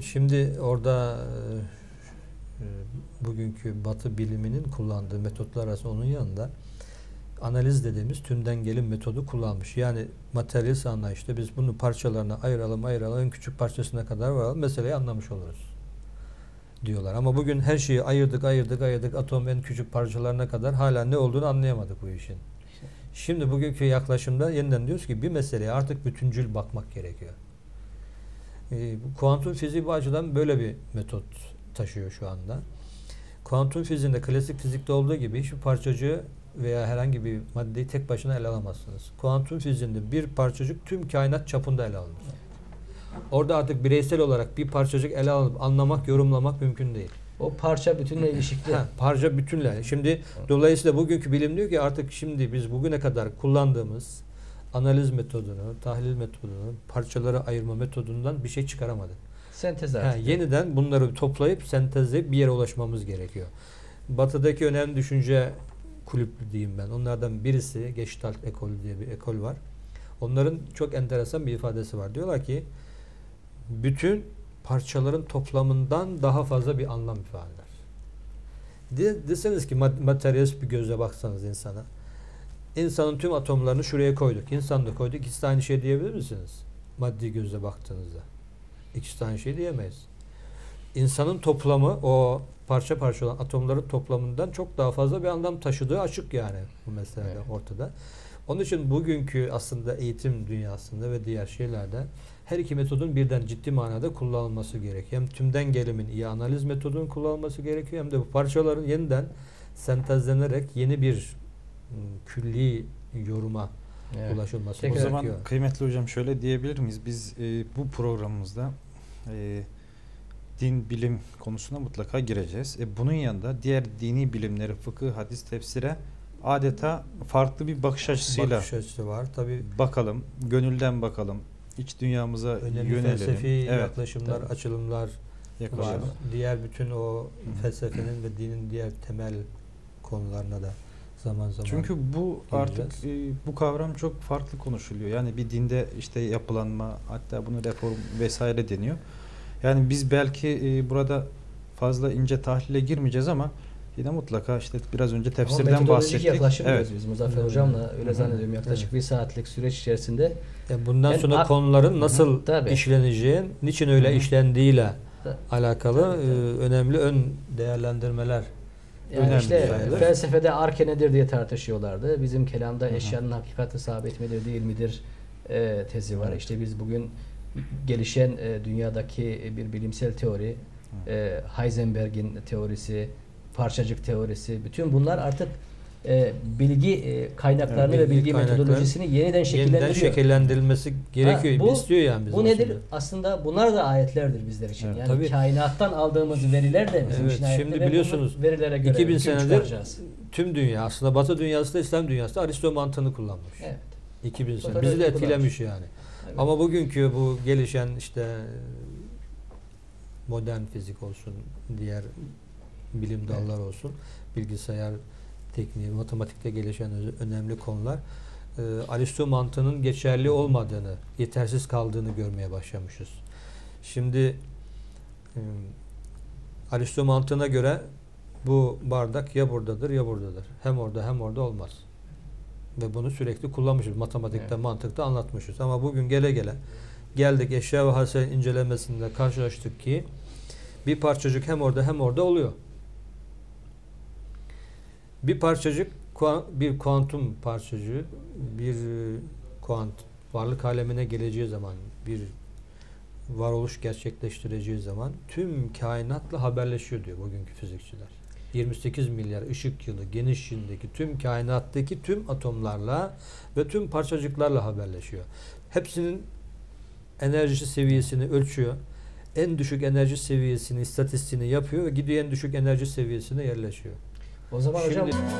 Şimdi orada e, bugünkü Batı biliminin kullandığı metotlar arasında onun yanında analiz dediğimiz tümden gelim metodu kullanmış. Yani materyalist anlayışta biz bunu parçalarına ayıralım ayıralım en küçük parçasına kadar varalım meseleyi anlamış oluruz diyorlar. Ama bugün her şeyi ayırdık ayırdık ayırdık atom en küçük parçalarına kadar hala ne olduğunu anlayamadık bu işin. Şimdi bugünkü yaklaşımda yeniden diyoruz ki bir meseleye artık bütüncül bakmak gerekiyor. E, kuantum fiziği bu açıdan böyle bir metot taşıyor şu anda. Kuantum fiziğinde klasik fizikte olduğu gibi hiçbir parçacığı veya herhangi bir maddeyi tek başına ele alamazsınız. Kuantum fiziğinde bir parçacık tüm kainat çapında ele alınır. Orada artık bireysel olarak bir parçacık ele alıp anlamak, yorumlamak mümkün değil. O parça bütünle ilişkili. Ha, parça bütünle. Şimdi dolayısıyla bugünkü bilim diyor ki artık şimdi biz bugüne kadar kullandığımız analiz metodunu, tahlil metodunu, parçalara ayırma metodundan bir şey çıkaramadık. Sentez Ha, artık. yeniden bunları toplayıp sentezleyip bir yere ulaşmamız gerekiyor. Batı'daki önemli düşünce kulüplü diyeyim ben. Onlardan birisi Gestalt ekolü diye bir ekol var. Onların çok enteresan bir ifadesi var. Diyorlar ki bütün parçaların toplamından daha fazla bir anlam ifade eder. De, deseniz ki materyalist bir gözle baksanız insana. İnsanın tüm atomlarını şuraya koyduk. İnsan da koyduk. İkisi de aynı şey diyebilir misiniz? Maddi gözle baktığınızda. İkisi de aynı şey diyemeyiz. İnsanın toplamı o parça parça olan atomların toplamından çok daha fazla bir anlam taşıdığı açık yani bu meselede Evet. ortada. Onun için bugünkü aslında eğitim dünyasında ve diğer şeylerde her iki metodun birden ciddi manada kullanılması gerekiyor. Hem tümden gelimin iyi analiz metodunun kullanılması gerekiyor hem de bu parçaların yeniden sentezlenerek yeni bir külli yoruma Evet. ulaşılması O Tekrar- zaman gerekiyor. kıymetli hocam şöyle diyebilir miyiz? Biz e, bu programımızda e, din bilim konusuna mutlaka gireceğiz. E, bunun yanında diğer dini bilimleri, fıkıh, hadis, tefsire adeta farklı bir bakış açısıyla Bakış açısı var. Tabii bakalım, gönülden bakalım, iç dünyamıza önemli yönelelim. felsefi evet, yaklaşımlar, tabii. açılımlar var. yaklaşalım. Diğer bütün o felsefenin ve dinin diğer temel konularına da zaman zaman Çünkü bu artık e, bu kavram çok farklı konuşuluyor. Yani bir dinde işte yapılanma hatta bunu reform vesaire deniyor. Yani biz belki e, burada fazla ince tahlile girmeyeceğiz ama yine mutlaka işte biraz önce Ama tefsirden metodolojik bahsettik. yaklaşım Evet. biz Muzaffer Evet. Hocam'la öyle Hı hı. zannediyorum yaklaşık bir saatlik süreç içerisinde Yani bundan Yani sonra konuların nasıl Tabii. işleneceği, niçin öyle Hı hı. işlendiğiyle alakalı Tabii, tabii. e, önemli ön değerlendirmeler. Yani Önemli işte sayılır. felsefede arke nedir diye tartışıyorlardı. Bizim kelamda eşyanın hakikati sabit midir değil midir e, tezi var. Evet. İşte biz bugün gelişen e, dünyadaki bir bilimsel teori, e, Heisenberg'in teorisi, parçacık teorisi, bütün bunlar artık e, bilgi e, kaynaklarını Evet, ve bilgi bilgi kaynakları metodolojisini yeniden şekillendiriyor. Yeniden şekillendirilmesi gerekiyor. Ha, bu- istiyor yani bizim Bu nedir? aslında. Aslında bunlar da ayetlerdir bizler için. Evet. yani Tabii. kainattan aldığımız veriler de bizim Evet, için ayetler şimdi ve biliyorsunuz, verilere göre 2000 hüküm senedir. Tüm dünya aslında Batı dünyası da İslam dünyası da Aristo mantığını kullanmış. Evet. 2000 sene. Bizi de etkilemiş kullanmış. yani. Evet. Ama bugünkü bu gelişen işte modern fizik olsun, diğer bilim Evet. dalları olsun, bilgisayar tekniği, matematikte gelişen önemli konular e, Aristo mantığının geçerli olmadığını, yetersiz kaldığını görmeye başlamışız. Şimdi e, Aristo mantığına göre bu bardak ya buradadır ya buradadır. Hem orada hem orada olmaz. Ve bunu sürekli kullanmışız. Matematikte, Evet. mantıkta anlatmışız. Ama bugün gele gele geldik eşya ve hasel incelemesinde karşılaştık ki bir parçacık hem orada hem orada oluyor. Bir parçacık bir kuantum parçacığı bir e, kuant varlık alemine geleceği zaman bir varoluş gerçekleştireceği zaman tüm kainatla haberleşiyor diyor bugünkü fizikçiler. 28 milyar ışık yılı genişliğindeki tüm kainattaki tüm atomlarla ve tüm parçacıklarla haberleşiyor. Hepsinin enerji seviyesini ölçüyor. En düşük enerji seviyesini, istatistiğini yapıyor ve gidiyor en düşük enerji seviyesine yerleşiyor. O zaman hocam Şimdi-